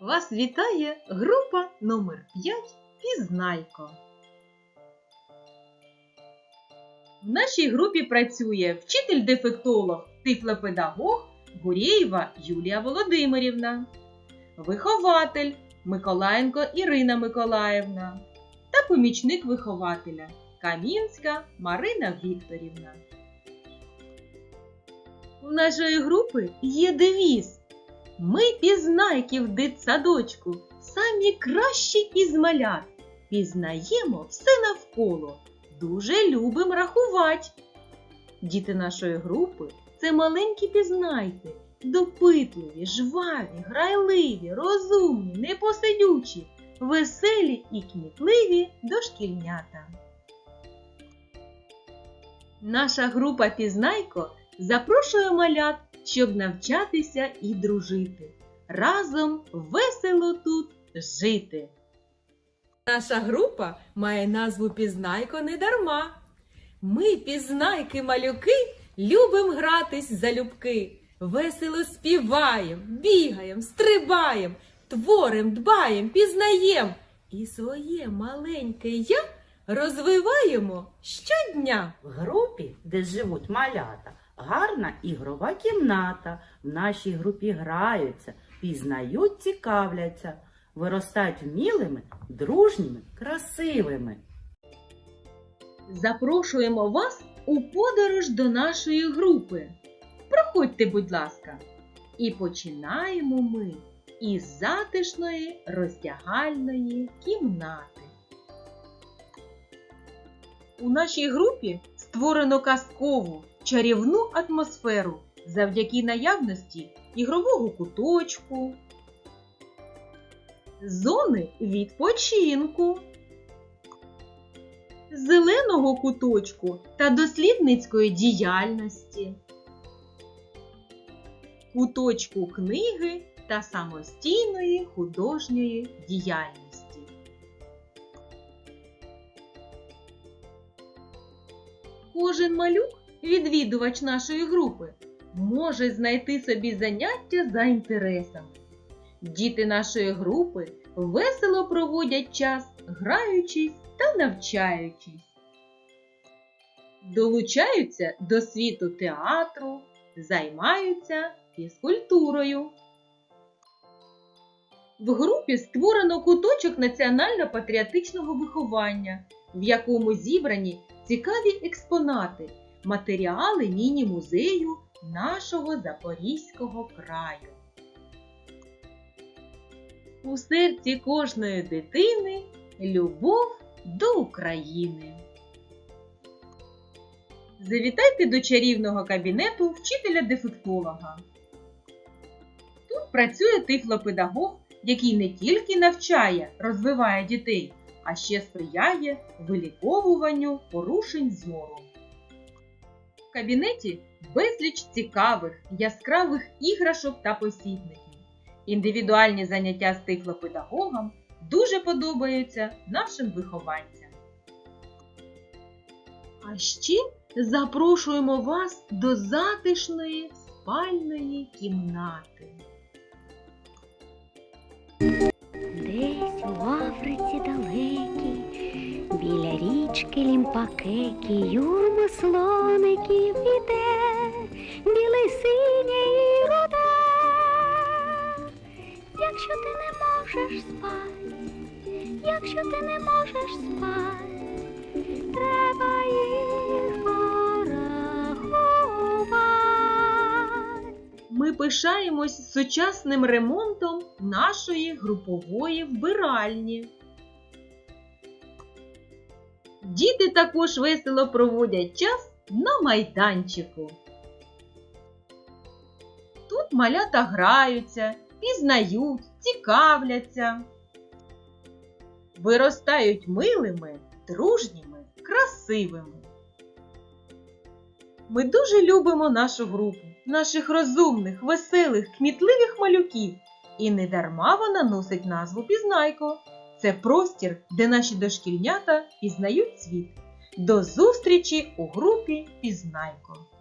Вас вітає група номер 5 Пізнайко. В нашій групі працює вчитель-дефектолог, тифлопедагог Гурєєва Юлія Володимирівна, вихователь Миколаєнко Ірина Миколаївна та помічник вихователя Камінська Марина Вікторівна. У нашої групи є девіз ми пізнайки в дитсадочку, самі кращі із малят. Пізнаємо все навколо, дуже любим рахувати. Діти нашої групи це маленькі пізнайки, допитливі, жваві, грайливі, розумні, непосидючі, веселі і кмітливі дошкільнята. Наша група Пізнайко запрошує малят щоб навчатися і дружити. Разом весело тут жити. Наша група має назву Пізнайко не дарма. Ми, пізнайки малюки, любим гратись залюбки. Весело співаєм, бігаєм, стрибаєм, творим, дбаєм, пізнаєм. І своє маленьке я розвиваємо щодня. В групі, де живуть малята, гарна ігрова кімната. В нашій групі граються, пізнають, цікавляться, виростають вмілими, дружніми, красивими. Запрошуємо вас у подорож до нашої групи. Проходьте, будь ласка. І починаємо ми із затишної роздягальної кімнати. У нашій групі створено казкову чарівну атмосферу завдяки наявності ігрового куточку, зони відпочинку, зеленого куточку та дослідницької діяльності, куточку книги та самостійної художньої діяльності. Кожен малюк, відвідувач нашої групи, може знайти собі заняття за інтересами. Діти нашої групи весело проводять час, граючись та навчаючись. Долучаються до світу театру, займаються фізкультурою. В групі створено куточок національно-патріотичного виховання, в якому зібрані цікаві експонати, матеріали міні-музею нашого Запорізького краю. У серці кожної дитини любов до України. Завітайте до чарівного кабінету вчителя-дефектолога. Тут працює тифлопедагог, який не тільки навчає, розвиває дітей, а ще сприяє виліковуванню порушень зору. Кабінеті безліч цікавих, яскравих іграшок та посібників. Індивідуальні заняття з тифлопедагогом дуже подобаються нашим вихованцям. А ще запрошуємо вас до затишної спальної кімнати. Біля річки Лімпакекі, юрма слоників іде, білий синє і руде. Якщо ти не можеш спати, якщо ти не можеш спати, треба їх порахувати. Ми пишаємось сучасним ремонтом нашої групової вбиральні. Діти також весело проводять час на майданчику. Тут малята граються, пізнають, цікавляться, виростають милими, дружніми, красивими. Ми дуже любимо нашу групу, наших розумних, веселих, кмітливих малюків. І не дарма вона носить назву Пізнайко. Це простір, де наші дошкільнята пізнають світ. До зустрічі у групі Пізнайко!